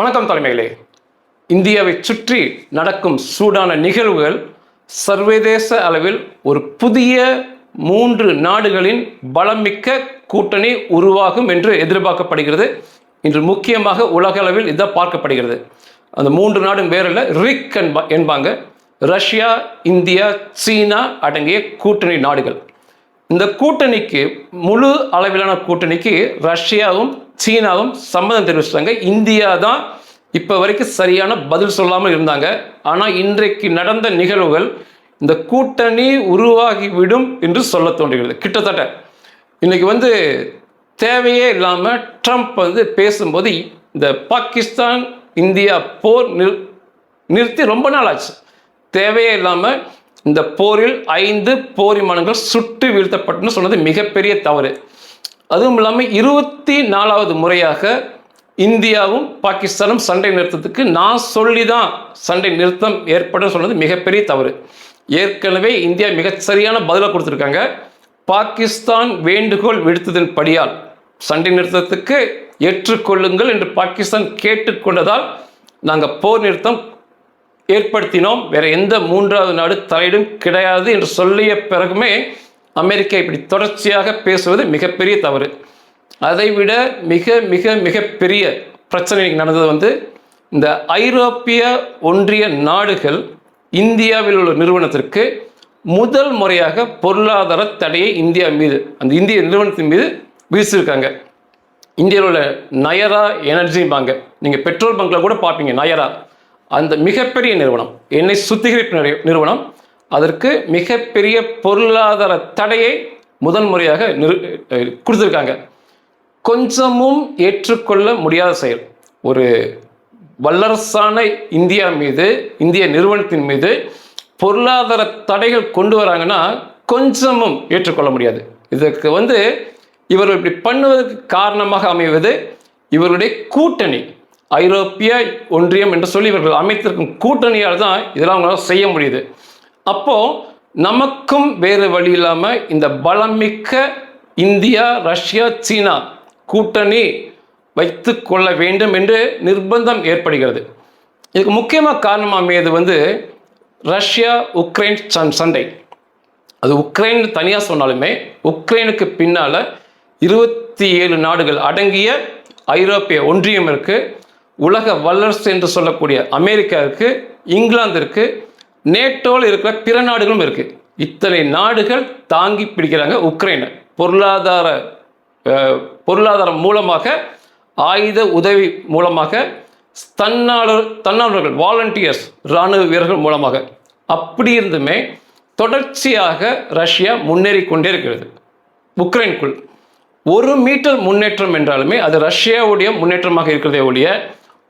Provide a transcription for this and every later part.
வணக்கம் தலைமைகளே. இந்தியாவை சுற்றி நடக்கும் சூடான நிகழ்வுகள் சர்வதேச அளவில் ஒரு புதிய மூன்று நாடுகளின் பலமிக்க கூட்டணி உருவாகும் என்று எதிர்பார்க்கப்படுகிறது. இன்று முக்கியமாக உலக அளவில் இதான் பார்க்கப்படுகிறது. அந்த மூன்று நாடும் வேறில்ல ரிக் என்பா என்பாங்க. ரஷ்யா இந்தியா சீனா அடங்கிய கூட்டணி நாடுகள். இந்த கூட்டணிக்கு முழு அளவிலான கூட்டணிக்கு ரஷ்யாவும் சீனாவும் சம்மதம் தெரிவிச்சிட்டாங்க. இந்தியா தான் இப்போ வரைக்கும் சரியான பதில் சொல்லாமல் இருந்தாங்க. ஆனால் இன்றைக்கு நடந்த நிகழ்வுகள் இந்த கூட்டணி உருவாகிவிடும் என்று சொல்ல தோன்றுகிறது. கிட்டத்தட்ட இன்றைக்கி வந்து தேவையே இல்லாமல் ட்ரம்ப் வந்து பேசும்போது இந்த பாகிஸ்தான் இந்தியா போர் நிறு நிறுத்தி ரொம்ப நாள் ஆச்சு. தேவையே இல்லாமல் இந்த போரில் ஐந்து போர் விமானங்கள் சுட்டு வீழ்த்தப்பட்டுன்னு சொன்னது மிகப்பெரிய தவறு. அதுவும் இல்லாமல் இருபத்தி நாலாவது முறையாக இந்தியாவும் பாகிஸ்தானும் சண்டை நிறுத்தத்துக்கு நான் சொல்லி தான் சண்டை நிறுத்தம் ஏற்படும் சொன்னது மிகப்பெரிய தவறு. ஏற்கனவே இந்தியா மிகச்சரியான சரியான கொடுத்துருக்காங்க. பாகிஸ்தான் வேண்டுகோள் விடுத்ததன் படியால் சண்டை நிறுத்தத்துக்கு ஏற்றுக்கொள்ளுங்கள் என்று பாகிஸ்தான் கேட்டுக்கொண்டதால் நாங்கள் போர் நிறுத்தம் ஏற்படுத்தினோம். வேற எந்த மூன்றாவது நாடு தலையிடும் கிடையாது என்று சொல்லிய பிறகுமே அமெரிக்கா இப்படி தொடர்ச்சியாக பேசுவது மிகப்பெரிய தவறு. அதைவிட மிக மிக மிக பிரச்சனை நடந்தது வந்து இந்த ஐரோப்பிய ஒன்றிய நாடுகள் இந்தியாவில் உள்ள நிறுவனத்திற்கு முதல் முறையாக பொருளாதார தடையை இந்தியா மீது அந்த இந்திய நிறுவனத்தின் மீது வீசியிருக்காங்க இந்தியாவில் உள்ள நயரா எனர்ஜிம்பாங்க நீங்கள் பெட்ரோல் பங்கில் கூட பார்ப்பீங்க நயரா. அந்த மிகப்பெரிய நிறுவனம் எண்ணெய் சுத்திகரிப்பு நிறுவனம் அதற்கு மிகப்பெரிய பொருளாதார தடையை முதன்முறையாக நிறு கொடுத்துருக்காங்க. கொஞ்சமும் ஏற்றுக்கொள்ள முடியாத செயல். ஒரு வல்லரசான இந்தியா மீது இந்திய நிறுவனத்தின் மீது பொருளாதார தடைகள் கொண்டு வராங்கன்னா கொஞ்சமும் ஏற்றுக்கொள்ள முடியாது. இதற்கு வந்து இவர்கள் இப்படி பண்ணுவதற்கு காரணமாக அமைவது இவருடைய கூட்டணி. ஐரோப்பிய ஒன்றியம் என்று சொல்லி இவர்கள் அமைத்திருக்கும் கூட்டணியால் தான் இதெல்லாம் அவங்களால செய்ய முடியுது. அப்போ நமக்கும் வேறு வழி இல்லாமல் இந்த பலமிக்க இந்தியா ரஷ்யா சீனா கூட்டணி வைத்து கொள்ள வேண்டும் என்று நிர்பந்தம் ஏற்படுகிறது. இதுக்கு முக்கியமாக காரணம் அமையது வந்து ரஷ்யா உக்ரைன் சன் சண்டை. அது உக்ரைன் தனியாக சொன்னாலுமே உக்ரைனுக்கு பின்னால் இருபத்தி ஏழு நாடுகள் அடங்கிய ஐரோப்பிய ஒன்றியம் இருக்குது உலக வல்லரசு என்று சொல்லக்கூடிய அமெரிக்கா இருக்கு இங்கிலாந்து இருக்குது நேட்டோவில் இருக்கிற பிற நாடுகளும் இருக்குது இத்தனை நாடுகள் தாங்கி பிடிக்கிறாங்க உக்ரைனை. பொருளாதார பொருளாதாரம் மூலமாக ஆயுத உதவி மூலமாக தன்னாளர் தன்னார்வர்கள் வாலண்டியர்ஸ் இராணுவ வீரர்கள் மூலமாக. அப்படி இருந்துமே தொடர்ச்சியாக ரஷ்யா முன்னேறி கொண்டே இருக்கிறது. உக்ரைனுக்குள் ஒரு மீட்டர் முன்னேற்றம் என்றாலுமே அது ரஷ்யாவுடைய முன்னேற்றமாக இருக்கிறதே ஒழிய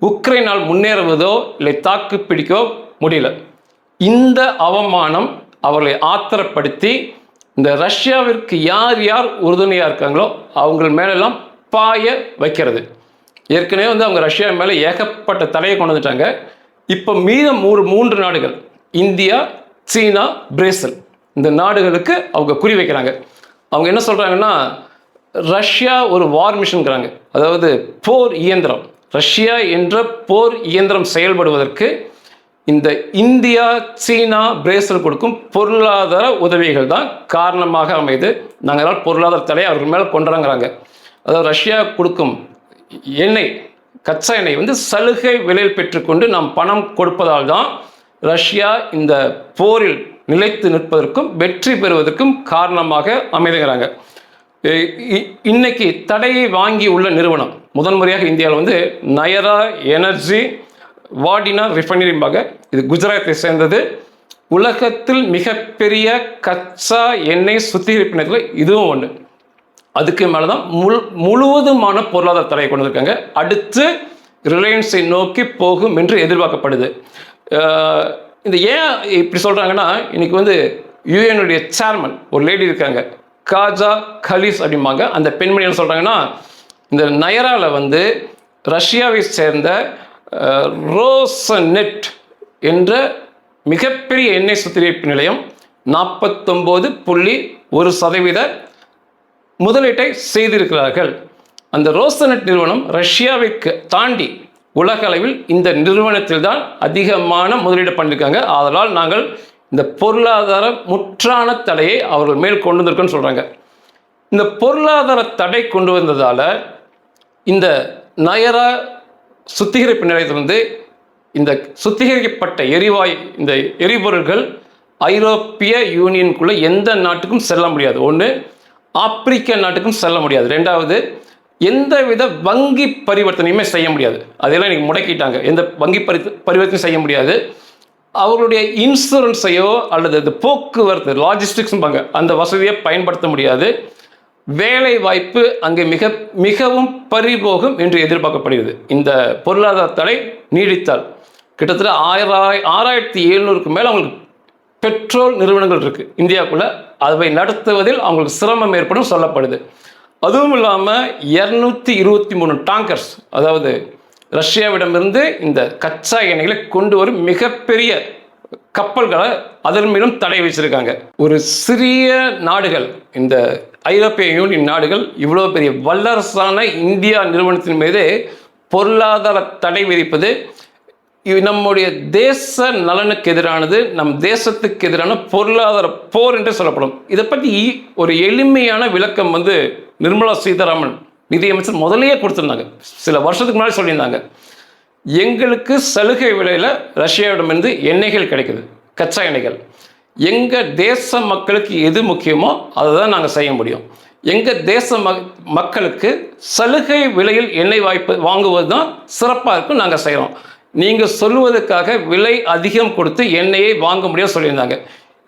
உக்ரைனால் முன்னேறுவதோ இல்லை தாக்கு பிடிக்கோ முடியல. இந்த அவமானம் அவர்களை ஆத்திரப்படுத்தி இந்த ரஷ்யாவிற்கு யார் யார் உறுதுணையாக இருக்காங்களோ அவங்க மேலெல்லாம் பாய வைக்கிறது. ஏற்கனவே வந்து அவங்க ரஷ்யா மேலே ஏகப்பட்ட தடையை கொண்டு வந்துட்டாங்க. இப்போ மீதம் மூன்று மூன்று நாடுகள் இந்தியா சீனா பிரேசில் இந்த நாடுகளுக்கு அவங்க குறி வைக்கிறாங்க. அவங்க என்ன சொல்கிறாங்கன்னா ரஷ்யா ஒரு வார் மிஷன்கிறாங்க அதாவது போர் இயந்திரம் ரஷ்யா என்ற போர் இயந்திரம் செயல்படுவதற்கு இந்த இந்தியா சீனா பிரேசில் கொடுக்கும் பொருளாதார உதவிகள் தான் காரணமாக அமைது. நாங்கள் அதனால் பொருளாதார தடையை அவர்கள் மேலே கொண்டாங்கிறாங்க அதாவது ரஷ்யா கொடுக்கும் எண்ணெய் கச்சா எண்ணெய் வந்து சலுகை விலையில் பெற்றுக்கொண்டு நாம் பணம் கொடுப்பதால் தான் ரஷ்யா இந்த போரில் நிலைத்து நிற்பதற்கும் வெற்றி பெறுவதற்கும் காரணமாக அமைதுங்கிறாங்க. இ- இன்னைக்கு தடையை வாங்கி உள்ள நிறுவனம் முதன்முறையாக இந்தியாவில் வந்து நயரா எனர்ஜி வாடினா ரிஃபைனரிம்பாங்க இது குஜராத்தை சேர்ந்தது. உலகத்தில் மிகப்பெரிய கச்சா எண்ணெய் சுத்திகரிப்பு நிலையத்தில் இதுவும் ஒன்று அதுக்கு மேலே தான் முழு முழுவதுமான பொருளாதார தடையை கொண்டு வந்திருக்காங்க. அடுத்து ரிலையன்ஸை நோக்கி போகும் என்று எதிர்பார்க்கப்படுது. இந்த ஏன் இப்படி சொல்கிறாங்கன்னா இன்றைக்கி வந்து யூஎனுடைய சேர்மன் ஒரு லேடி இருக்காங்க. காஜா கலீஸ் அப்படிம்பாங்க. அந்த பெண்மணி என்ன சொல்கிறாங்கன்னா இந்த நயராவில் வந்து ரஷ்யாவை சேர்ந்த ரோசனெட் என்ற மிகப்பெரிய எண்ணெய் சுத்திகரிப்பு நிலையம் நாற்பத்தொம்போது புள்ளி ஒரு சதவீத முதலீட்டை செய்திருக்கிறார்கள். அந்த ரோசனெட் நிறுவனம் ரஷ்யாவிற்கு தாண்டி உலக அளவில் இந்த நிறுவனத்தில் தான் அதிகமான முதலீடு பண்ணியிருக்காங்க அதனால் நாங்கள் இந்த பொருளாதார முற்றான தடையை அவர்கள் மேல் கொண்டு வந்திருக்கோன்னு சொல்கிறாங்க இந்த பொருளாதார தடை கொண்டு வந்ததால் இந்த நயரா சுத்திகரிப்பு நிலையத்திலிருந்து இந்த சுத்திகரிக்கப்பட்ட எரிவாயு இந்த எரிபொருள்கள் ஐரோப்பிய யூனியனுக்குள்ளே எந்த நாட்டுக்கும் செல்ல முடியாது. ஒன்று ஆப்பிரிக்க நாட்டுக்கும் செல்ல முடியாது. ரெண்டாவது எந்தவித வங்கி பரிவர்த்தனையுமே செய்ய முடியாது. அதெல்லாம் இன்னைக்கு முடக்கிட்டாங்க. எந்த வங்கி பரி பரிவர்த்தனை செய்ய முடியாது. அவர்களுடைய இன்சூரன்ஸையோ அல்லது இந்த போக்குவரத்து லாஜிஸ்டிக்ஸ்பாங்க அந்த வசதியை பயன்படுத்த முடியாது. வேலை வாய்ப்பு அங்கே மிக மிகவும் பறிபோகும் என்று எதிர்பார்க்கப்படுகிறது. இந்த பொருளாதார தடை நீடித்தால் கிட்டத்தட்ட ஆயிரம் ஆறாயிரத்தி எழுநூறுக்கு மேலே அவங்களுக்கு பெட்ரோல் நிறுவனங்கள் இருக்குது இந்தியாவுக்குள்ளே அவை நடத்துவதில் அவங்களுக்கு சிரமம் ஏற்படும் சொல்லப்படுது. அதுவும் இல்லாமல் இரநூத்தி இருபத்தி மூணு டாங்கர்ஸ் அதாவது ரஷ்யாவிடமிருந்து இந்த கச்சா எண்ணெய்களை கொண்டு வரும் மிகப்பெரிய கப்பல்களை அதன் மீதும் தடை வச்சிருக்காங்க. ஒரு சிறிய நாடுகள் இந்த ஐரோப்பிய யூனியன் நாடுகள் இவ்வளோ பெரிய வல்லரசான இந்தியா நிறுவனத்தின் மீது பொருளாதார தடை விதிப்பது நம்முடைய தேச நலனுக்கு எதிரானது நம் தேசத்துக்கு எதிரான பொருளாதார போர் என்று சொல்லப்படும். இதை பற்றி ஒரு எளிமையான விளக்கம் வந்து நிர்மலா சீதாராமன் நிதியமைச்சர் முதலையே கொடுத்துருந்தாங்க. சில வருஷத்துக்கு முன்னாடி சொல்லியிருந்தாங்க. எங்களுக்கு சலுகை விலையில் ரஷ்யாவிடமிருந்து எண்ணெய்கள் கிடைக்குது கச்சா எண்ணெய்கள். எங்கள் தேச மக்களுக்கு எது முக்கியமோ அதை தான் நாங்கள் செய்ய முடியும். எங்கள் தேச மக் மக்களுக்கு சலுகை விலையில் எண்ணெய் வாய்ப்பு வாங்குவது தான் சிறப்பாக இருக்கும் நாங்கள் செய்கிறோம் நீங்கள் சொல்லுவதற்காக விலை அதிகம் கொடுத்து எண்ணெயை வாங்க முடியாது சொல்லியிருந்தாங்க.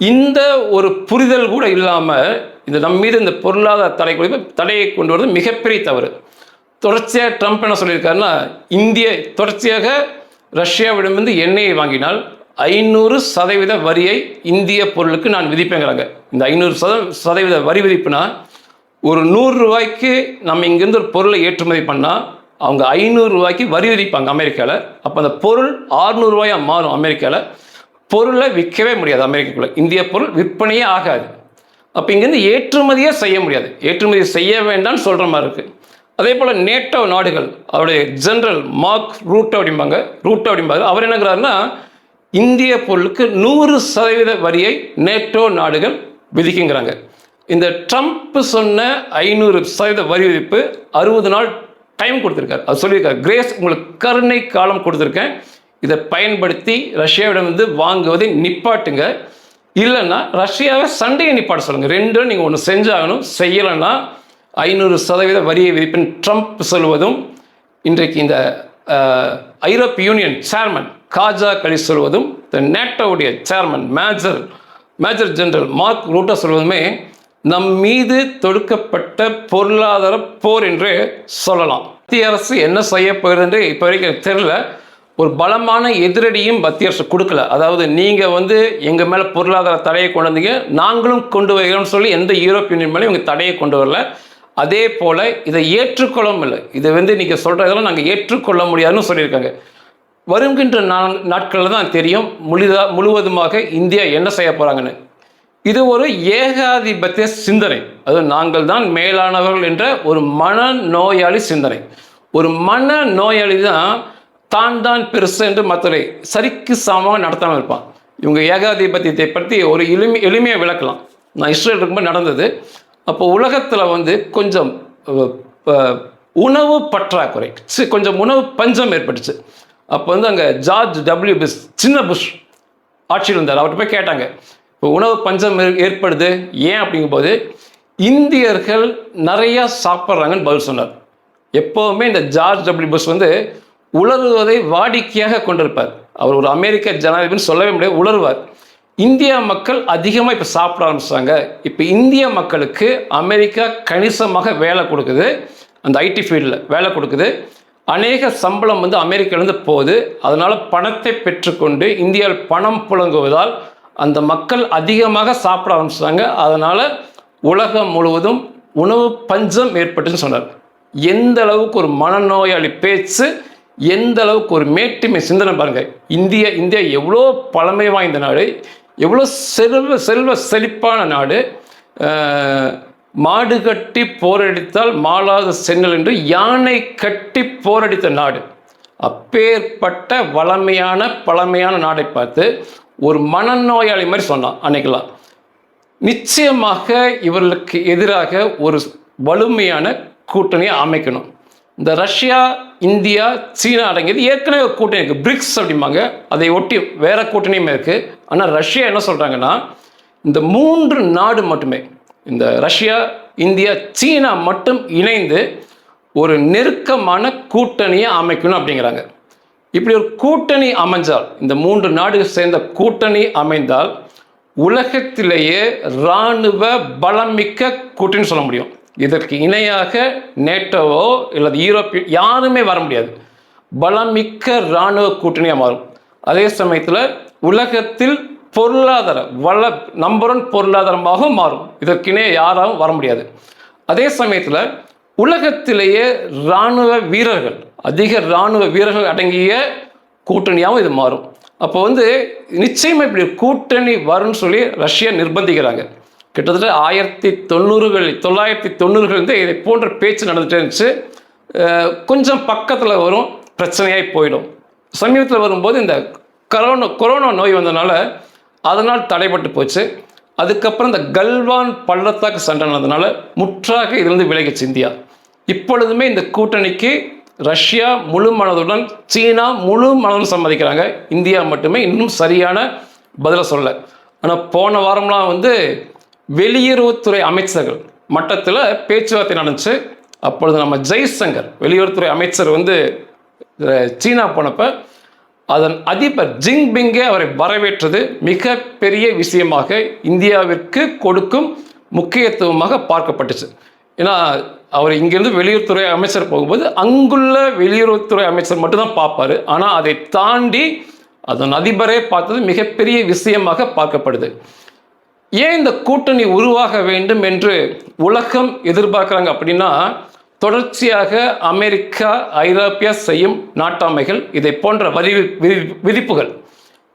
இந்த ஒரு புரிதல் கூட இல்லாமல் இந்த நம்ம மீது இந்த பொருளாதார தடை தடையை கொண்டு வருவது மிகப்பெரிய தவறு. தொடர்ச்சியாக ட்ரம்ப் என்ன சொல்லியிருக்காருன்னா இந்திய தொடர்ச்சியாக ரஷ்யாவிடமிருந்து எண்ணெயை வாங்கினால் ஐநூறு சதவீத வரியை இந்திய பொருளுக்கு நான் விதிப்பேங்கிறாங்க. இந்த ஐநூறு சத சதவீத வரி விதிப்புனா ஒரு நூறு ரூபாய்க்கு நம்ம இங்கேருந்து ஒரு பொருளை ஏற்றுமதி பண்ணால் அவங்க ஐநூறு ரூபாய்க்கு வரி விதிப்பாங்க அமெரிக்காவில் அப்போ அந்த பொருள் ஆறுநூறுவாயாக மாறும் அமெரிக்காவில் பொருளை விற்கவே முடியாது அமெரிக்காக்குள்ளே. இந்திய பொருள் விற்பனையே ஆகாது. அப்போ இங்கேருந்து ஏற்றுமதியே செய்ய முடியாது. ஏற்றுமதி செய்ய வேண்டாம்னு சொல்கிற மாதிரி இருக்குது அதே போல் நேட்டோ நாடுகள் அவருடைய ஜென்ரல் மார்க் ரூட் அப்படிம்பாங்க. ரூட் அப்படிம்பாங்க அவர் என்னங்கிறாருன்னா இந்திய பொருளுக்கு நூறு சதவீத வரியை நேட்டோ நாடுகள் விதிக்குங்கிறாங்க. இந்த ட்ரம்ப் சொன்ன ஐநூறு சதவீத வரி விதிப்பு அறுபது நாள் டைம் கொடுத்துருக்காரு. அது சொல்லியிருக்காரு கிரேஸ் உங்களுக்கு கருணை காலம் கொடுத்துருக்கேன். இதை பயன்படுத்தி ரஷ்யாவிடம் வந்து வாங்குவதை நிப்பாட்டுங்க. இல்லைன்னா ரஷ்யாவை சண்டையை நிப்பாட்ட சொல்லுங்கள் ரெண்டும் நீங்கள் ஒன்று செஞ்சாகணும் செய்யலைன்னா ஐநூறு சதவீத வரியை விதிப்பின் ட்ரம்ப் சொல்வதும் இன்றைக்கு இந்த ஐரோப்பிய யூனியன் சேர்மன் காஜா கலி சொல்வதும் இந்த நேட்டோவுடைய chairman major major general Mark ரூட்டா சொல்வதுமே நம் மீது தொடுக்கப்பட்ட பொருளாதார போர் என்று சொல்லலாம். மத்திய அரசு என்ன செய்ய போகிறது என்று இப்போ வரைக்கும் தெரில ஒரு பலமான எதிரடியும் மத்திய அரசு கொடுக்கல. அதாவது நீங்கள் வந்து எங்கள் மேலே பொருளாதார தடையை கொண்டு வந்தீங்க நாங்களும் கொண்டு வருகிறோம்னு சொல்லி எந்த யூரோப் யூனியன் மேலே இவங்க தடையை கொண்டு வரல. அதே போல் இதை ஏற்றுக்கொள்ளவும் இல்லை. இதை வந்து நீங்கள் சொல்கிறதெல்லாம் நாங்கள் ஏற்றுக்கொள்ள முடியாதுன்னு சொல்லியிருக்காங்க. வருகின்ற நா- நாட்களில் தான் தெரியும். முழுதா முழுவதுமாக இந்தியா என்ன செய்ய போகிறாங்கன்னு இது ஒரு ஏகாதிபத்திய சிந்தனை. அது நாங்கள் தான் மேலானவர்கள் என்ற ஒரு மன நோயாளி சிந்தனை. ஒரு மன நோயாளி தான் தான் தான் பெருசு என்று மற்றவரை சரிக்கு சமமாக நடத்தாமல் இருப்பான். இவங்க ஏகாதிபத்தியத்தை பற்றி ஒரு எளிமை எளிமையாக விளக்கலாம். நான் இஸ்ரேல் இருக்கும்போது நடந்தது. அப்போ உலகத்தில் வந்து கொஞ்சம் உணவு பற்றாக்குறை. கொஞ்சம் உணவு பஞ்சம் ஏற்பட்டுச்சு. அப்போ வந்து அங்கே ஜார்ஜ் டபிள்யூ புஷ் சின்ன புஷ் ஆட்சியில் இருந்தார் அவர்கிட்ட போய் கேட்டாங்க இப்போ உணவு பஞ்சம் ஏற்படுது. ஏன்? அப்படிங்கும்போது இந்தியர்கள் நிறையா சாப்பிட்றாங்கன்னு பதில் சொன்னார். எப்போவுமே இந்த ஜார்ஜ் டபிள்யூ புஷ் வந்து உலருவதை வாடிக்கையாக கொண்டிருப்பார். அவர் ஒரு அமெரிக்க ஜனாதிபதினு சொல்லவே முடியாது உலருவார். இந்தியா மக்கள் அதிகமாக இப்போ சாப்பிட ஆரம்பிச்சாங்க இப்போ இந்திய மக்களுக்கு அமெரிக்கா கணிசமாக வேலை கொடுக்குது. அந்த ஐடி ஃபீல்டில் வேலை கொடுக்குது. அநேக சம்பளம் வந்து அமெரிக்காவிலேருந்து போகுது. அதனால் பணத்தை பெற்றுக்கொண்டு இந்தியாவில் பணம் புழங்குவதால் அந்த மக்கள் அதிகமாக சாப்பிட ஆரம்பிச்சாங்க அதனால் உலகம் முழுவதும் உணவு பஞ்சம் ஏற்பட்டுன்னு சொன்னார். எந்த அளவுக்கு ஒரு மனநோயாளி பேச்சு எந்த அளவுக்கு ஒரு மேட்டுமை சிந்தனை பாருங்கள் இந்தியா இந்தியா எவ்வளோ பழமை வாய்ந்த நாடு. எவ்வளோ செல்வ செல்வ செழிப்பான நாடு. மாடு கட்டி போரடித்தால் மாளாத செங்கல் என்று யானை கட்டி போரடித்த நாடு. அப்பேற்பட்ட வளமையான பழமையான நாடை பார்த்து ஒரு மனநோயாளி மாதிரி சொன்னான் அன்னைக்கெல்லாம் நிச்சயமாக இவர்களுக்கு எதிராக ஒரு வலிமையான கூட்டணியை அமைக்கணும். இந்த ரஷ்யா இந்தியா சீனா அடங்கியது. ஏற்கனவே ஒரு கூட்டணி இருக்குது பிரிக்ஸ் அப்படிம்பாங்க. அதை ஒட்டி வேற கூட்டணியுமே இருக்குது ஆனால் ரஷ்யா என்ன சொல்கிறாங்கன்னா இந்த மூன்று நாடு மட்டுமே இந்த ரஷ்யா இந்தியா சீனா மட்டும் இணைந்து ஒரு நெருக்கமான கூட்டணியை அமைக்கணும் அப்படிங்கிறாங்க. இப்படி ஒரு கூட்டணி அமைஞ்சால் இந்த மூன்று நாடுகள் சேர்ந்த கூட்டணி அமைந்தால் உலகத்திலேயே இராணுவ பலமிக்க கூட்டணி சொல்ல முடியும். இதற்கு இணையாக நேட்டோவோ இல்லது யூரோப்பிய யாருமே வர முடியாது. பலமிக்க இராணுவ கூட்டணியாக மாறும். அதே சமயத்தில் உலகத்தில் பொருளாதார வள நம்பர் ஒன் பொருளாதாரமாகவும் மாறும். இதற்கினே யாராலும் வர முடியாது. அதே சமயத்தில் உலகத்திலேயே இராணுவ வீரர்கள் அதிக இராணுவ வீரர்கள் அடங்கிய கூட்டணியாகவும் இது மாறும். அப்போ வந்து நிச்சயமாக இப்படி கூட்டணி வரும்னு சொல்லி ரஷ்யா நிர்பந்திக்கிறாங்க. கிட்டத்தட்ட ஆயிரத்தி தொண்ணூறுகளில் தொள்ளாயிரத்தி தொண்ணூறுகளிலிருந்து இதை போன்ற பேச்சு நடந்துகிட்டே இருந்துச்சு. கொஞ்சம் பக்கத்தில் வரும் பிரச்சனையாகி போயிடும். சமீபத்தில் வரும்போது இந்த கரோனா கொரோனா நோய் வந்ததுனால அதனால் தடைப்பட்டு போச்சு. அதுக்கப்புறம் இந்த கல்வான் பள்ளத்தாக்கு சண்டை நடந்ததுனால முற்றாக இதிலிருந்து விலகிச்சு இந்தியா. இப்பொழுதுமே இந்த கூட்டணிக்கு ரஷ்யா முழு மனதுடன் சீனா முழு மனதுடன் சம்மதிக்கிறாங்க. இந்தியா மட்டுமே இன்னும் சரியான பதிலை சொல்ல ஆனால் போன வாரம்லாம் வந்து வெளியுறவுத்துறை அமைச்சர்கள் மட்டத்தில் பேச்சுவார்த்தை நடந்துச்சு. அப்பொழுது நம்ம ஜெய்சங்கர் வெளியுறவுத்துறை அமைச்சர் வந்து சீனா போனப்ப அதன் அதிபர் ஜிங்பிங்கே அவரை வரவேற்றது மிக பெரிய விஷயமாக இந்தியாவிற்கு கொடுக்கும் முக்கியத்துவமாக பார்க்கப்பட்டுச்சு. ஏன்னா அவர் இங்கிருந்து வெளியுறவுத்துறை அமைச்சர் போகும்போது அங்குள்ள வெளியுறவுத்துறை அமைச்சர் மட்டும்தான் பார்ப்பாரு. ஆனால் அதை தாண்டி அதன் அதிபரே பார்த்தது மிகப்பெரிய விஷயமாக பார்க்கப்படுது. ஏன் இந்த கூட்டணி உருவாக வேண்டும் என்று உலகம் எதிர்பார்க்குறாங்க அப்படின்னா தொடர்ச்சியாக அமெரிக்கா ஐரோப்பியா செய்யும் நாட்டாமைகள் இதை போன்ற வரி விதி- விதிப்புகள்.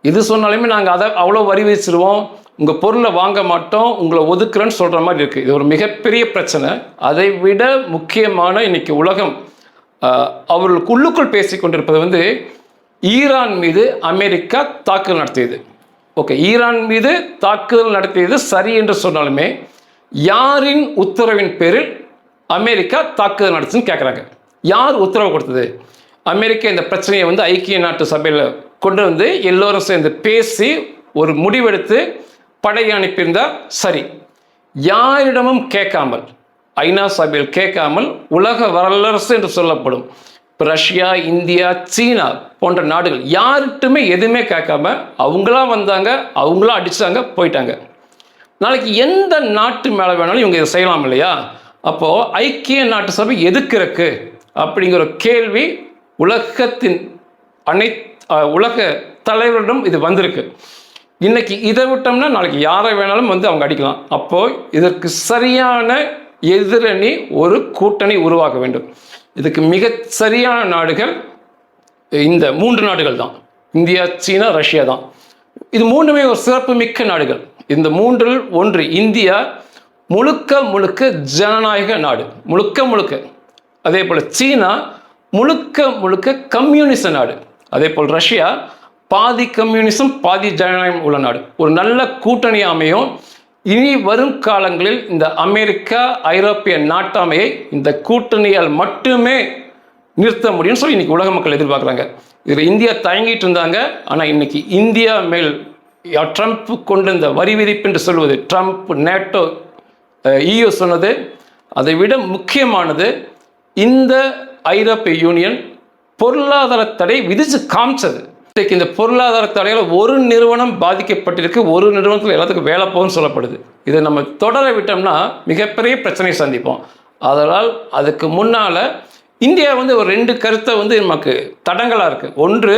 இது சொன்னாலுமே நாங்கள் அதை அவ்வளோ வரி விதிச்சிருவோம். உங்கள் பொருளை வாங்க மாட்டோம். உங்களை ஒதுக்குறேன்னு சொல்கிற மாதிரி இருக்குது இது ஒரு மிகப்பெரிய பிரச்சனை. அதை விட முக்கியமான இன்னைக்கு உலகம் அவர்களுக்கு உள்ளுக்குள் பேசிக் கொண்டிருப்பது வந்து ஈரான் மீது அமெரிக்கா தாக்குதல் நடத்தியது. ஓகே ஈரான் மீது தாக்குதல் நடத்தியது சரி என்று சொன்னாலுமே யாரின் உத்தரவின் பேரில் அமெரிக்கா தாக்குதல் நடத்துன்னு கேட்குறாங்க யார் உத்தரவு கொடுத்தது? அமெரிக்கா இந்த பிரச்சனையை வந்து ஐக்கிய நாட்டு சபையில் கொண்டு வந்து எல்லோரும் சேர்ந்து பேசி ஒரு முடிவெடுத்து படையை அனுப்பியிருந்தால் சரி. யாரிடமும் கேட்காமல் ஐநா சபையில் கேட்காமல் உலக வரலரசு என்று சொல்லப்படும் ரஷ்யா இந்தியா சீனா போன்ற நாடுகள் யார்கிட்டுமே எதுவுமே கேட்காம அவங்களா வந்தாங்க அவங்களா அடிச்சாங்க போயிட்டாங்க. நாளைக்கு எந்த நாட்டு மேலே வேணாலும் இவங்க இதை செய்யலாம் இல்லையா? அப்போது ஐக்கிய நாட்டு சபை எதுக்கு இருக்கு? அப்படிங்கிற கேள்வி உலகத்தின் அனை உலக தலைவரிடம் இது வந்திருக்கு. இன்னைக்கு இதை விட்டோம்னா நாளைக்கு யாரை வேணாலும் வந்து அவங்க அடிக்கலாம். அப்போ இதற்கு சரியான எதிரணி ஒரு கூட்டணி உருவாக்க வேண்டும். இதுக்கு மிக சரியான நாடுகள் இந்த மூன்று நாடுகள் தான். இந்தியா சீனா ரஷ்யா தான். இது மூன்றுமே ஒரு சிறப்பு மிக்க நாடுகள். இந்த மூன்றில் ஒன்று இந்தியா முழுக்க முழுக்க ஜனநாயக நாடு. முழுக்க முழுக்க. அதே போல் சீனா முழுக்க முழுக்க கம்யூனிச நாடு. அதே போல் ரஷ்யா பாதி கம்யூனிசம் பாதி ஜனநாயகம் உள்ள நாடு. ஒரு நல்ல கூட்டணி அமையும். இனி வரும் காலங்களில் இந்த அமெரிக்கா ஐரோப்பிய நாட்டாமையை இந்த கூட்டணியால் மட்டுமே நிறுத்த முடியும்னு சொல்லி இன்னைக்கு உலக மக்கள் எதிர்பார்க்குறாங்க. இதில் இந்தியா தயங்கிட்டு இருந்தாங்க. ஆனால் இன்னைக்கு இந்தியா மேல் ட்ரம்ப் கொண்டு இந்த வரி விதிப்பு என்று சொல்வது ட்ரம்ப் நேட்டோ இயு சொன்னது அதை விட முக்கியமானது இந்த ஐரோப்பிய யூனியன் பொருளாதார தடை விதிச்சு காமிச்சது. இன்றைக்கு இந்த பொருளாதார தடையால் ஒரு நிறுவனம் பாதிக்கப்பட்டிருக்கு ஒரு நிறுவனத்தில் எல்லாத்துக்கும் வேலை போகும்னு சொல்லப்படுது. இதை நம்ம தொடர விட்டோம்னா மிகப்பெரிய பிரச்சனையை சந்திப்போம். அதனால் அதுக்கு முன்னால் இந்தியா வந்து ஒரு ரெண்டு கருத்தை வந்து நமக்கு தடங்களாக இருக்குது ஒன்று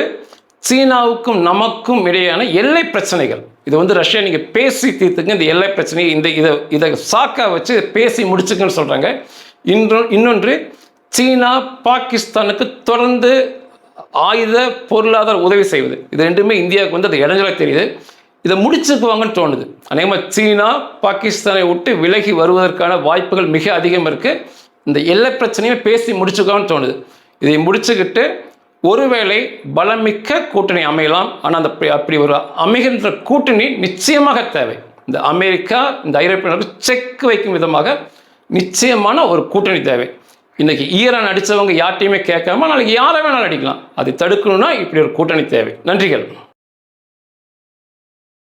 சீனாவுக்கும் நமக்கும் இடையான எல்லை பிரச்சனைகள். இது வந்து ரஷ்யா நீங்கள் பேசி தீர்த்துங்க இந்த எல்லை பிரச்சனை இந்த இதை இதை சாக்கா வச்சு பேசி முடிச்சுக்கன்னு சொல்கிறாங்க இன்று இன்னொன்று சீனா பாகிஸ்தானுக்கு தொடர்ந்து ஆயுத பொருளாதார உதவி செய்வது. இது ரெண்டுமே இந்தியாவுக்கு வந்து அது இடைஞ்சலாக தெரியுது. இதை முடிச்சுக்குவாங்கன்னு தோணுது. அநேகமாக சீனா பாகிஸ்தானை விட்டு விலகி வருவதற்கான வாய்ப்புகள் மிக அதிகம் இருக்குது இந்த எல்லை பிரச்சனையும் பேசி முடிச்சுக்குவாங்கன்னு தோணுது. இதை முடிச்சுக்கிட்டு ஒருவேளை பலமிக்க கூட்டணி அமையலாம். ஆனால் அந்த அப்படி- அப்படி ஒரு அமைகின்ற கூட்டணி நிச்சயமாக தேவை. இந்த அமெரிக்கா இந்த ஐரோப்பிய நாடு செக் வைக்கும் விதமாக நிச்சயமான ஒரு கூட்டணி தேவை. இன்றைக்கி ஈரான் அடித்தவங்க யார்ட்டையுமே கேட்காம நாளைக்கு யாரை வேணாலும் அடிக்கலாம். அதை தடுக்கணும்னா இப்படி ஒரு கூட்டணி தேவை. நன்றிகள்.